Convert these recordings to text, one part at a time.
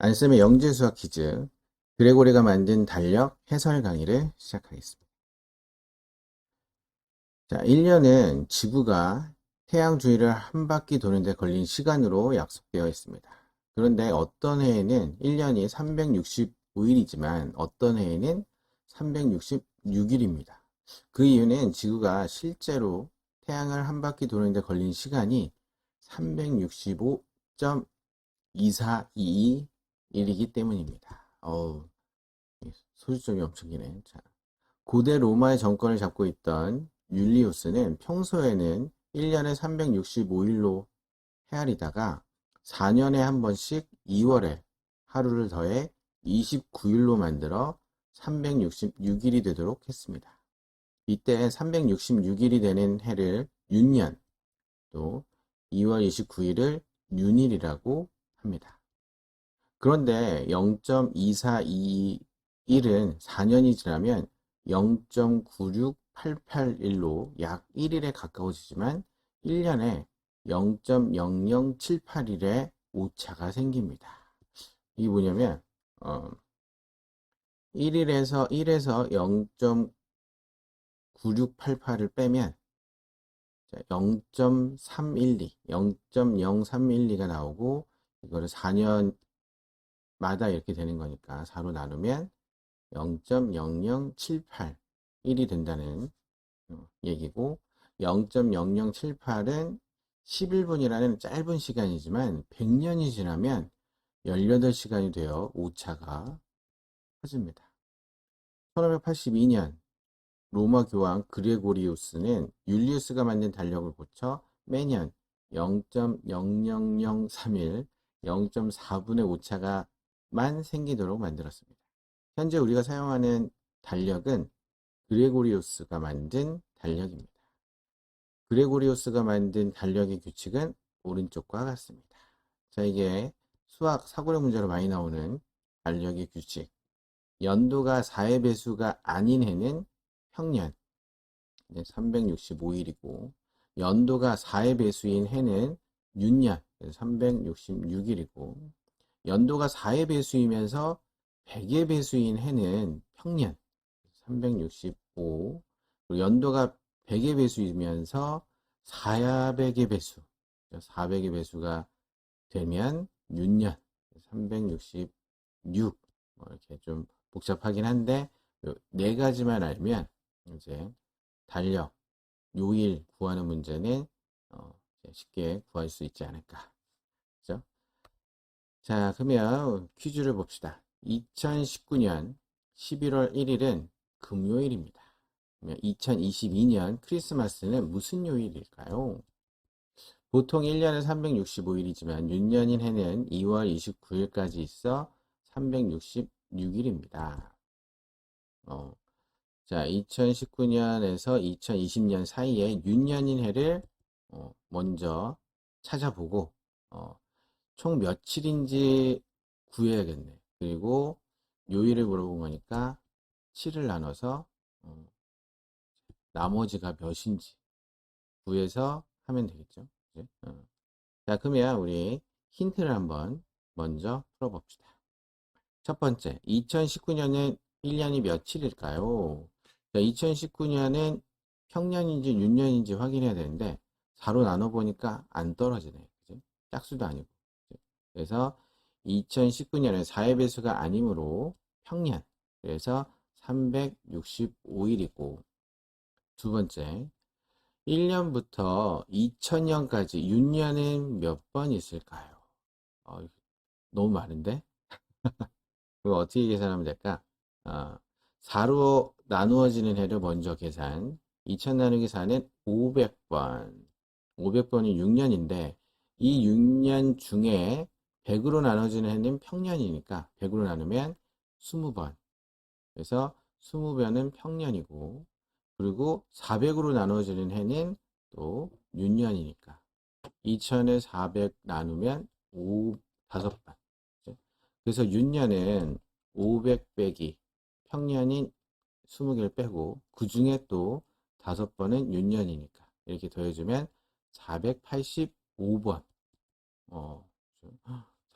안쌤의 영재수학 퀴즈 그레고리가 만든 달력 해설 강의를 시작하겠습니다. 자, 1년은 지구가 태양 주위를 한 바퀴 도는데 걸린 시간으로 약속되어 있습니다. 그런데 어떤 해에는 1년이 365일이지만 어떤 해에는 366일입니다. 그 이유는 지구가 실제로 태양을 한 바퀴 도는데 걸린 시간이 365.2422 일이기 때문입니다. 어우, 소수점이 엄청 기네. 자, 고대 로마의 정권을 잡고 있던 율리우스는 평소에는 1년에 365일로 헤아리다가 4년에 한 번씩 2월에 하루를 더해 29일로 만들어 366일이 되도록 했습니다. 이때 366일이 되는 해를 윤년, 또 2월 29일을 윤일이라고 합니다. 그런데 0.2421은 4년이 지나면 0.96881로 약 1일에 가까워지지만 1년에 0.0078일의 오차가 생깁니다. 이게 뭐냐면 어, 1일에서 1에서 0.9688을 빼면 0.312, 0.0312가 나오고 이거를 4년 마다 이렇게 되는 거니까 4로 나누면 0.0078일이 된다는 어, 얘기고 0.0078은 11분이라는 짧은 시간이지만 100년이 지나면 18시간이 되어 오차가 커집니다. 1582년 로마 교황 그레고리우스는 율리우스가 만든 달력을 고쳐 매년 0.00031, 0.4분의 오차가 만 생기도록 만들었습니다. 현재 우리가 사용하는 달력은 그레고리우스가 만든 달력입니다. 그레고리우스가 만든 달력의 규칙은 오른쪽과 같습니다. 자, 이게 수학 사고력 문제로 많이 나오는 달력의 규칙. 연도가 4의 배수가 아닌 해는 평년 365일이고 연도가 4의 배수인 해는 윤년 366일이고 연도가 4의 배수이면서 100의 배수인 해는 평년 365 연도가 100의 배수이면서 400의 배수. 400의 배수가 되면 윤년 366뭐 이렇게 좀 복잡하긴 한데 네 가지만 알면 이제 달력 요일 구하는 문제는 어 쉽게 구할 수 있지 않을까? 자 그러면 퀴즈를 봅시다 2019년 11월 1일은 금요일입니다 2022년 크리스마스는 무슨 요일일까요? 보통 1년은 365일이지만 윤년인 해는 2월 29일까지 있어 366일입니다. 어, 자, 2019년에서 2020년 사이에 윤년인 해를 어, 먼저 찾아보고 어, 총 며칠인지 구해야겠네. 그리고 요일을 물어본 거니까 7을 나눠서 어, 나머지가 몇인지 구해서 하면 되겠죠. 어. 자, 그러면 우리 힌트를 한번 먼저 풀어봅시다. 첫 번째, 2019년은 1년이 며칠일까요? 자, 2019년은 평년인지 윤년인지 확인해야 되는데 4로 나눠보니까 안 떨어지네. 그죠? 짝수도 아니고. 그래서 2019년은 4의 배수가 아니므로 평년. 그래서 365일이고 두 번째, 1년부터 2000년까지 윤년은 몇 번 있을까요? 어, 너무 많은데? 그거 어떻게 계산하면 될까? 어, 4로 나누어지는 해를 먼저 계산. 2000 나누기 4는 500번. 500번이 6년인데, 이 6년 중에 100으로 나눠지는 해는 평년이니까 100으로 나누면 20번. 그래서 20번은 평년이고, 그리고 400으로 나눠지는 해는 또 윤년이니까 2000에 400 나누면 5, 5번. 그래서 윤년은 500 빼기 평년인 20개를 빼고 그 중에 또 5번은 윤년이니까 이렇게 더해주면 485번. 어,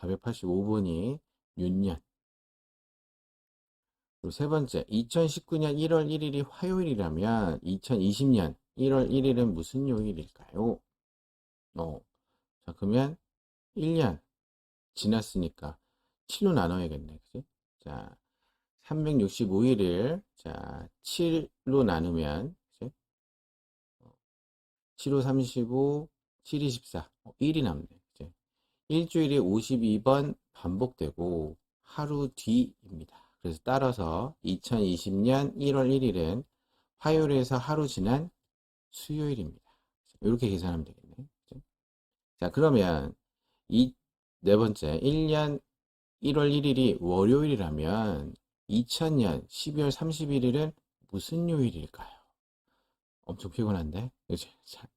485번이 윤년. 그리고 세 번째, 2019년 1월 1일이 화요일이라면 2020년 1월 1일은 무슨 요일일까요? 어, 자, 그러면 1년 지났으니까 7로 나눠야겠네. 그지? 자, 365일을 자, 7로 나누면 그지? 7호 35, 7, 24, 1이 남네. 그지? 일주일에 52번 반복되고 하루 뒤입니다. 그래서 따라서 2020년 1월 1일은 화요일에서 하루 지난 수요일입니다. 이렇게 계산하면 되겠네. 그죠? 자, 그러면 이 네 번째, 1년 1월 1일이 월요일이라면 2000년 12월 31일은 무슨 요일일까요? 엄청 피곤한데? 그죠? 자,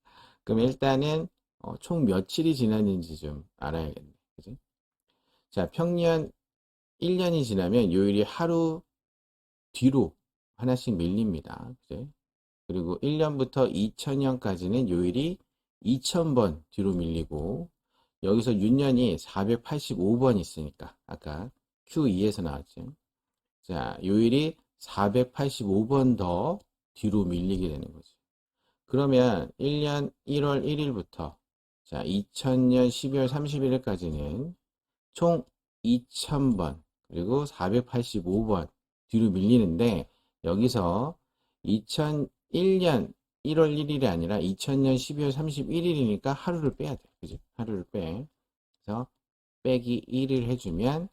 그럼 일단은 어, 총 며칠이 지났는지 좀 알아야겠네. 그지? 자, 평년 1년이 지나면 요일이 하루 뒤로 하나씩 밀립니다. 그지? 그리고 1년부터 2000년까지는 요일이 2000번 뒤로 밀리고 여기서 윤년이 485번 있으니까 아까 Q2에서 나왔죠. 자, 요일이 485번 더 뒤로 밀리게 되는 거죠. 그러면 1년 1월 1일부터 자, 2000년 12월 31일까지는 총 2000번 그리고 485번 뒤로 밀리는데 여기서 2001년 1월 1일이 아니라 2000년 12월 31일이니까 하루를 빼야 돼. 그지? 하루를 빼. 그래서 빼기 1을 해주면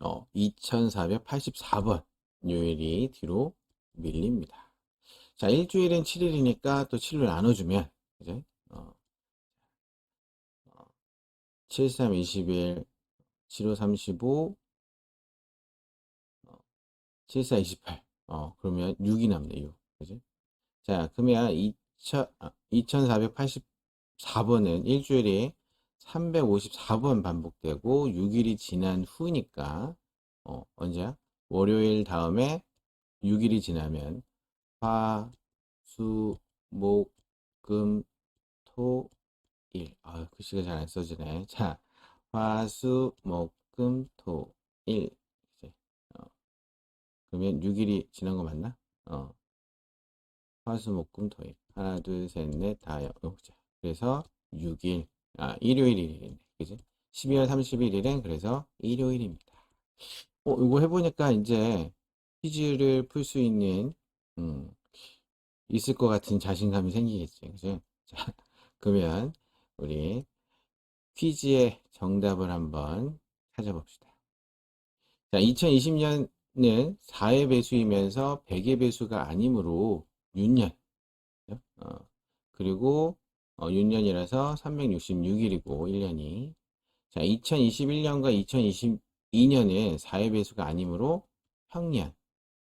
어, 2484번 요일이 뒤로 밀립니다. 자, 일주일은 7일이니까 또 7로 나눠주면, 그죠? 어, 어, 7, 3, 21, 7, 5, 35, 어, 7, 4, 28. 어, 그러면 6이 남네, 6. 그지? 자, 그러면 2000, 아, 2484번은 일주일에 354번 반복되고 6일이 지난 후니까 어, 언제야? 월요일 다음에 6일이 지나면 화, 수, 목, 금, 토, 일. 아, 글씨가 잘 안 써지네. 자, 화, 수, 목, 금, 토, 일. 이제, 어, 그러면 6일이 지난 거 맞나? 어, 화, 수, 목, 금, 토, 일. 하나, 둘, 셋, 넷, 다, 여, 어, 자, 그래서 6일. 아, 일요일이겠네. 그지? 12월 31일은 그래서 일요일입니다. 어, 이거 해보니까 이제 퀴즈를 풀 수 있는, 음, 있을 것 같은 자신감이 생기겠지. 그죠? 자, 그러면 우리 퀴즈의 정답을 한번 찾아봅시다. 자, 2020년은 4의 배수이면서 100의 배수가 아니므로 윤년. 어, 그리고 어, 윤년이라서 366일이고 1년이 자 2021년과 2022년은 4의 배수가 아니므로 평년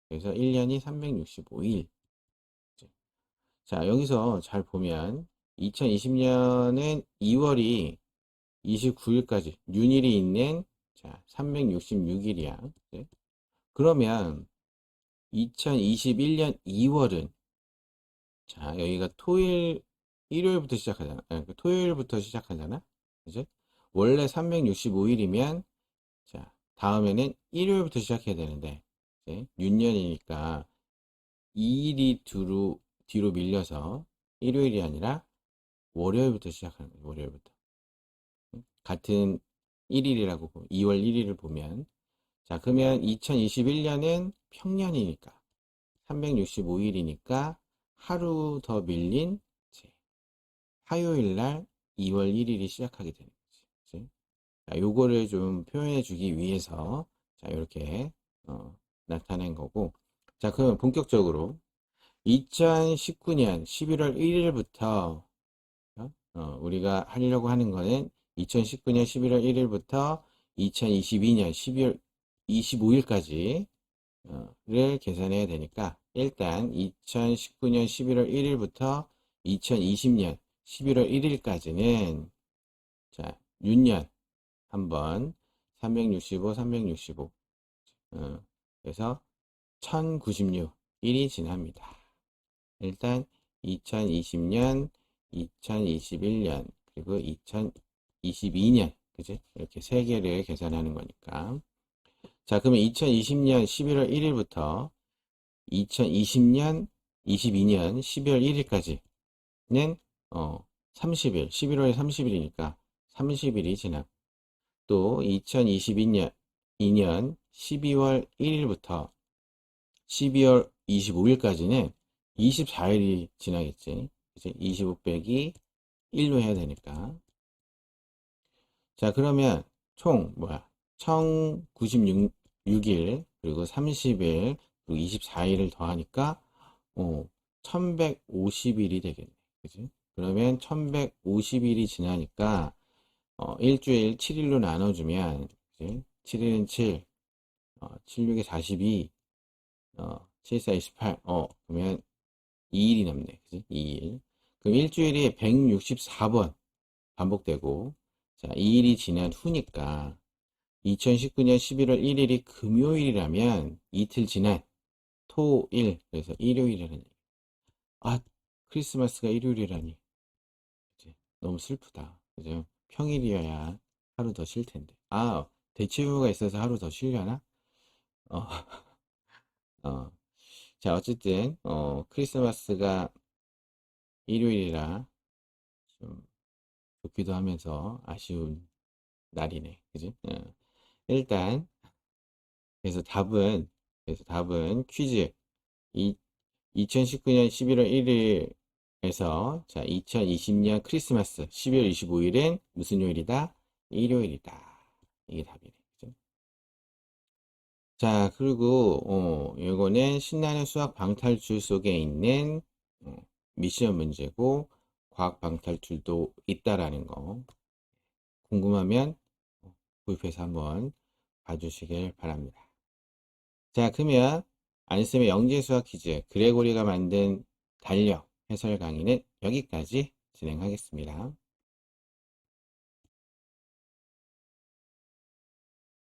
그래서 1년이 365일 자 여기서 잘 보면 2020년은 2월이 29일까지 윤일이 있는 자 366일이야 그러면 2021년 2월은 자 여기가 토일 일요일부터 시작하잖아. 아니, 그 토요일부터 시작하잖아. 그지? 원래 365일이면, 자, 다음에는 일요일부터 시작해야 되는데, 이제 윤년이니까 2일이 뒤로, 뒤로 밀려서 일요일이 아니라 월요일부터 시작하는 거예요. 월요일부터. 같은 1일이라고, 2월 1일을 보면. 자, 그러면 2021년은 평년이니까, 365일이니까 하루 더 밀린 화요일 날 2월 1일이 시작하게 되는 거지. 자, 요거를 좀 표현해 주기 위해서 자, 이렇게 어, 나타낸 거고. 자, 그럼 본격적으로 2019년 11월 1일부터 어, 우리가 하려고 하는 거는 2019년 11월 1일부터 2022년 12월 25일까지 어, 를 계산해야 되니까 일단 2019년 11월 1일부터 2020년 11월 1일까지는 자 윤년 한번 365 365 어, 그래서 1096일이 지납니다. 일단 2020년 2021년 그리고 2022년 그지? 이렇게 세 개를 계산하는 거니까. 자, 그러면 2020년 11월 1일부터 2020년, 22년 12월 1일까지는 어, 30일, 11월 30일이니까 30일이 지나. 또 2022년 2년 12월 1일부터 12월 25일까지는 24일이 지나겠지. 이제 25 빼기 1로 해야 되니까. 자, 그러면 총 뭐야? 1096일 그리고 30일 그리고 24일을 더하니까 어, 1150일이 되겠네. 그지? 그러면 1150일이 지나니까 어, 일주일 7일로 나눠주면 그지? 7일은 7, 어, 7, 6에 42, 어, 7, 4, 28, 어, 그러면 2일이 남네. 그지? 2일. 그럼 일주일이 164번 반복되고, 자, 2일이 지난 후니까, 2019년 11월 1일이 금요일이라면, 이틀 지난 토, 일, 그래서 일요일이라는, 아, 크리스마스가 일요일이라니. 그지? 너무 슬프다. 그죠? 평일이어야 하루 더 쉴 텐데. 아, 대체휴가 있어서 하루 더 쉬려나? 어, 어. 자, 어쨌든, 어, 크리스마스가 일요일이라 좀 좋기도 하면서 아쉬운 날이네. 그지? 어. 일단, 그래서 답은, 그래서 답은 퀴즈. 이, 2019년 11월 1일에서, 자, 2020년 크리스마스 12월 25일은 무슨 요일이다? 일요일이다. 이게 답이네. 그죠? 자, 그리고, 어, 이거는 신나는 수학 방탈출 속에 있는 어, 미션 문제고, 과학 방탈출도 있다라는 거. 궁금하면 어, 구입해서 한번 봐주시길 바랍니다. 자, 그러면 안쌤의 영재수학 퀴즈, 그레고리가 만든 달력 해설 강의는 여기까지 진행하겠습니다.